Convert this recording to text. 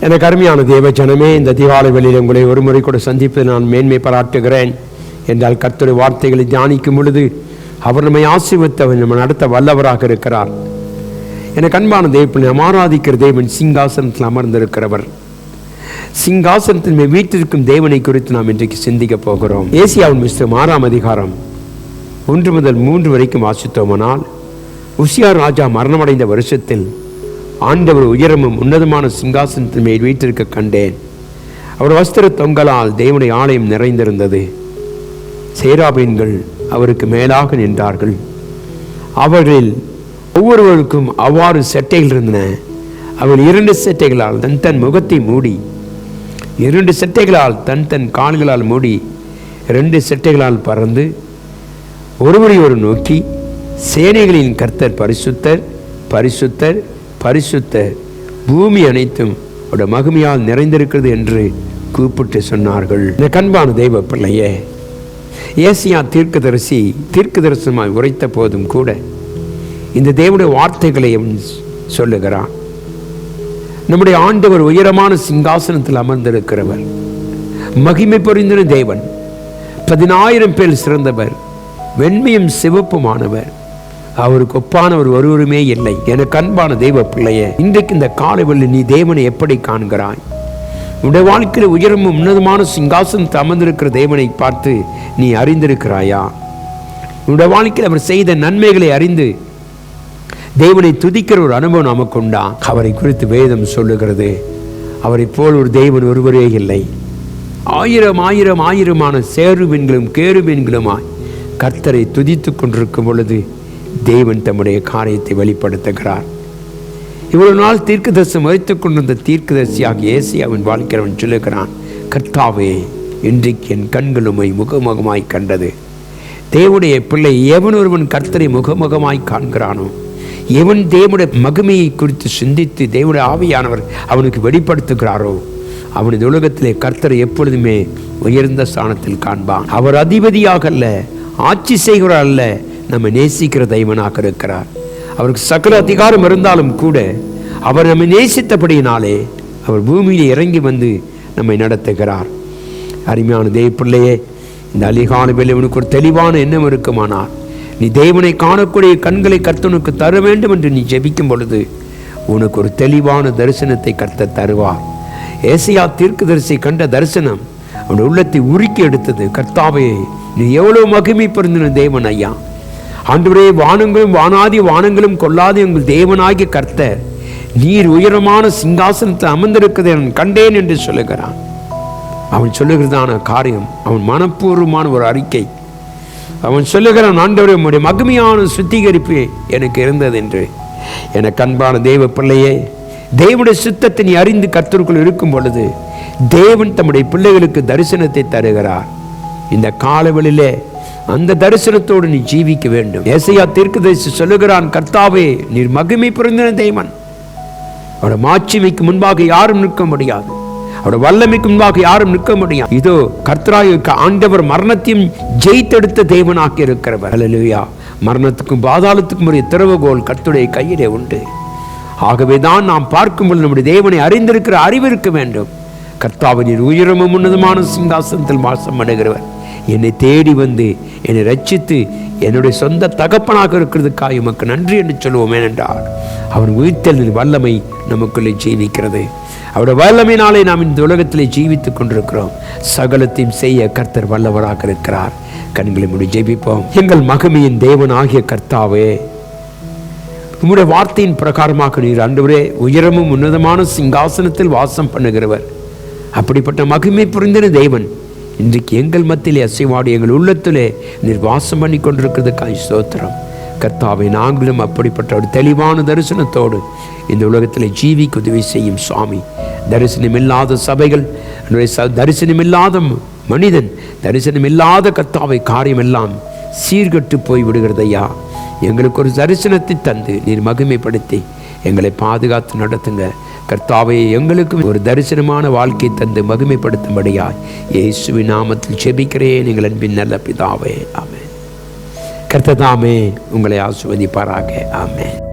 எனக்கு அருமையான தேவஜனமே இந்த தீபாவளி வெளியில் உங்களை ஒரு முறை கூட சந்திப்பது நான் மேன்மை பாராட்டுகிறேன். என்றால் கர்த்தருடைய வார்த்தைகளை தியானிக்கும் பொழுது அவர் நம்மை ஆசீர்வத்தவர் நம்ம நடத்த வல்லவராக இருக்கிறார். எனக்கு அன்பான தேவன் நாம் ஆராதிக்கிற தேவன் சிங்காசனத்தில் அமர்ந்திருக்கிறவர். சிங்காசனத்தில் வீட்டிற்கும் தேவனை குறித்து நாம் இன்றைக்கு சிந்திக்க போகிறோம். ஏசியாவின் மிஸ்டர் ஆறாம் அதிகாரம் ஒன்று முதல் மூன்று வரைக்கும் வாசித்தோமானால் உசியா ராஜா மரணமடைந்த வருஷத்தில் ஆண்டவர் உயரமும் உன்னதமான சிங்காசனத்தின் மேல் வீட்டிற்க கண்டேன். அவர் வஸ்திர தொங்கலால் தேவனுடைய ஆலயம் நிறைந்திருந்தது. சேராபீன்கள் அவருக்கு மேலாக நின்றார்கள். அவர்களில் ஒவ்வொருவருக்கும் அவ்வாறு செட்டைகள் இருந்தன. அவள் இரண்டு செட்டைகளால் தன் தன் முகத்தை மூடி இரண்டு செட்டைகளால் தன் தன் கால்களால் மூடி இரண்டு செட்டைகளால் பறந்து ஒருவரையொரு ஒரு நோக்கி சேனைகளின் கர்த்தர் பரிசுத்தர் பரிசுத்தர் பரிசுத்த பூமி அனைத்தும் அவருடைய மகிமையால் நிறைந்திருக்கிறது என்று கூப்பிட்டு சொன்னார்கள். இந்த கண்பான தெய்வ பிள்ளையே ஏசியா தீர்க்கதரிசி தீர்க்க தரிசனமாக உரைத்த போதும் கூட இந்த தேவனுடைய வார்த்தைகளையும் சொல்லுகிறான். நம்முடைய ஆண்டவர் உயரமான சிங்காசனத்தில் அமர்ந்திருக்கிறவர் மகிமை பொறிந்தின தேவன் பதினாயிரம் பேர் சிறந்தவர் வெண்மையும் சிவப்புமானவர். அவருக்கு ஒப்பானவர் ஒருவருமே இல்லை. எனக்கு அன்பான தெய்வ பிள்ளையே இன்றைக்கு இந்த காலைவெளி நீ தேவனை எப்படி காண்கிறாய்? உடைய வாழ்க்கையில் உயரமும் உன்னதமான சிங்காசனத்தை அமர்ந்திருக்கிற தேவனை பார்த்து நீ அறிந்திருக்கிறாயா? உடைய வாழ்க்கையில் அவர் செய்த நன்மைகளை அறிந்து தேவனை துதிக்கிற ஒரு அனுபவம் நமக்கு உண்டா அவரை குறித்து வேதம் சொல்லுகிறது அவரை போல் ஒரு தெய்வன் ஒருவரே இல்லை. ஆயிரம் ஆயிரம் ஆயிரமான சேருவீன்களும் கேருவீன்களுமாய் கர்த்தரை துதித்துக் கொண்டிருக்கும் பொழுது தேவன் தம்முடைய காரியத்தை வெளிப்படுத்துகிறார். இவ்வளவு நாள் தீர்க்கதரிசனம் வைத்துக் கொண்டிருந்த தீர்க்கதரிசியாக ஏசியாவின் வாழ்க்கிறவன் சொல்லுகிறான் கர்த்தாவே இன்றைக்கு என் கண்களுமை முகமுகமாய் கண்டது. தேவனுடைய பிள்ளை எவன் ஒருவன் கர்த்தரை முகமுகமாய் காண்கிறானோ எவன் தேவனுடைய மகிமையை குறித்து சிந்தித்து தேவனுடைய ஆவியானவர் அவனுக்கு வெளிப்படுத்துகிறாரோ அவனது உலகத்திலே கர்த்தரை எப்பொழுதுமே உயர்ந்த ஸ்தானத்தில் காண்பான். அவர் அதிபதியாக அல்ல ஆட்சி செய்கிறார் அல்ல நம்ம நேசிக்கிற தெய்வனாக இருக்கிறார். அவருக்கு சகல அதிகாரம் இருந்தாலும் கூட அவர் நம்மை நேசித்தபடியினாலே அவர் பூமியில் இறங்கி வந்து நம்மை நடத்துகிறார். அருமையான தேவ பிள்ளையே இந்த அலிகான வேலை உனக்கு ஒரு தெளிவான எண்ணம் இருக்குமானார் நீ தேவனை காணக்கூடிய கண்களை கர்த்தனுக்கு தர வேண்டும் என்று நீ ஜெபிக்கும் பொழுது உனக்கு ஒரு தெளிவான தரிசனத்தை கர்த்த தருவார். ஏசியா தீர்க்கதரிசி கண்ட தரிசனம் அவனுடைய உள்ளத்தை உருக்கி எடுத்தது. கர்த்தாவே நீ எவ்வளவு மகிமை பிறந்தின தேவன் ஐயா. ஆண்டவரே வானங்களும் வானாதி வானங்களும் கொள்ளாது எங்கள் தேவனாகிய கர்த்த நீர் உயரமான சிங்காசனத்தில் அமர்ந்திருக்கிறதை நான் கண்டேன் என்று சொல்லுகிறான். அவன் சொல்லுகிறதான காரியம் அவன் மனப்பூர்வமான ஒரு அறிக்கை. அவன் சொல்லுகிறான் ஆண்டவரே உம்முடைய மகிமையான சுத்திகரிப்பு எனக்கு இருந்தது என்று. எனக்கு அன்பான தேவ பிள்ளையே தேவனுடைய சுத்தத்தை நீ அறிந்து கர்த்தருக்குள் இருக்கும் பொழுது தேவன் தம்முடைய பிள்ளைகளுக்கு தரிசனத்தை தருகிறார். இந்த காலவெளியிலே அந்த தரிசனத்தோடு நீ ஜீவிக்க வேண்டும். ஏசையா தீர்க்கதரிசி சொல்லுகிறான் கர்த்தாவே நீர் மகிமை புரிந்தின தேவன். அவட மாட்சிமைக்கு முன்பாக யாரும் நிற்க முடியாது. அவட வல்லமைக்கு முன்பாக யாரும் நிற்க முடியாது. இதோ கர்த்தராய் ஆண்டவர் மரணத்தையும் ஜெயித்தெடுத்த தேவனாக்கி இருக்கிறவர். அலலுயா மரணத்துக்கும் பாதாளத்துக்கும் உரிய திறவுகோல் கர்த்துடைய கையிலே உண்டு. ஆகவே தான் நாம் பார்க்கும்போது நம்முடைய தேவனை அறிந்திருக்கிற அறிவு இருக்க வேண்டும். கர்த்தாவின் உயரமும் உன்னதமான சிங்காசனத்தில் வாசம் அடைகிறவர். என்னை தேடி வந்து என்னை ரட்சித்து என்னுடைய சொந்த தகப்பனாக இருக்கிறதுக்காக உமக்கு நன்றி என்று சொல்லுவோம். ஏனென்றால் அவன் உயிர்த்தலின் வல்லமை நமக்குள்ளே ஜீவிக்கிறது. அவருடைய வல்லமையினாலே நாம் இந்த உலகத்திலே ஜீவித்துக் கொண்டிருக்கிறோம். சகலத்தையும் செய்ய கர்த்தர் வல்லவராக இருக்கிறார். கண்களை முடி ஜெபிப்போம். எங்கள் மகமையின் தேவன் ஆகிய கர்த்தாவே உம்முடைய வார்த்தையின் பிரகாரமாக நீர் ஆண்டவரே உயரமும் உன்னதமான சிங்காசனத்தில் வாசம் பண்ணுகிறவர். அப்படிப்பட்ட மகிமை புரிந்தின தேவன் இன்றைக்கு எங்கள் மத்தியிலே அசைவாடு எங்கள் உள்ளத்திலே நீர் வாசம் பண்ணி கொண்டிருக்கிறதுக்காய் ஸ்தோத்திரம். கர்த்தாவை நாங்களும் அப்படிப்பட்ட ஒரு தெளிவான தரிசனத்தோடு இந்த உலகத்தில் ஜீவிக்கு உதவி செய்யும் சுவாமி. தரிசனமில்லாத சபைகள் ச- தரிசனமில்லாத மனிதன் தரிசனமில்லாத கர்த்தாவை காரியமெல்லாம் சீர்கட்டு போய் விடுகிறதையா? எங்களுக்கு ஒரு தரிசனத்தை தந்து நீர் மகிமைப்படுத்தி எங்களை பாதுகாத்து நடத்துங்க. கர்த்தாவே எங்களுக்கு ஒரு தரிசனமான வாழ்க்கை தந்து மகிமைப்படுத்தும்படியாய் இயேசுவின் நாமத்தில் செபிக்கிறேன் எங்கள் அன்பின் நல்ல பிதாவே. ஆமென். கர்த்ததாமே உங்களை ஆசுவதிப்பாராக ஆமென்.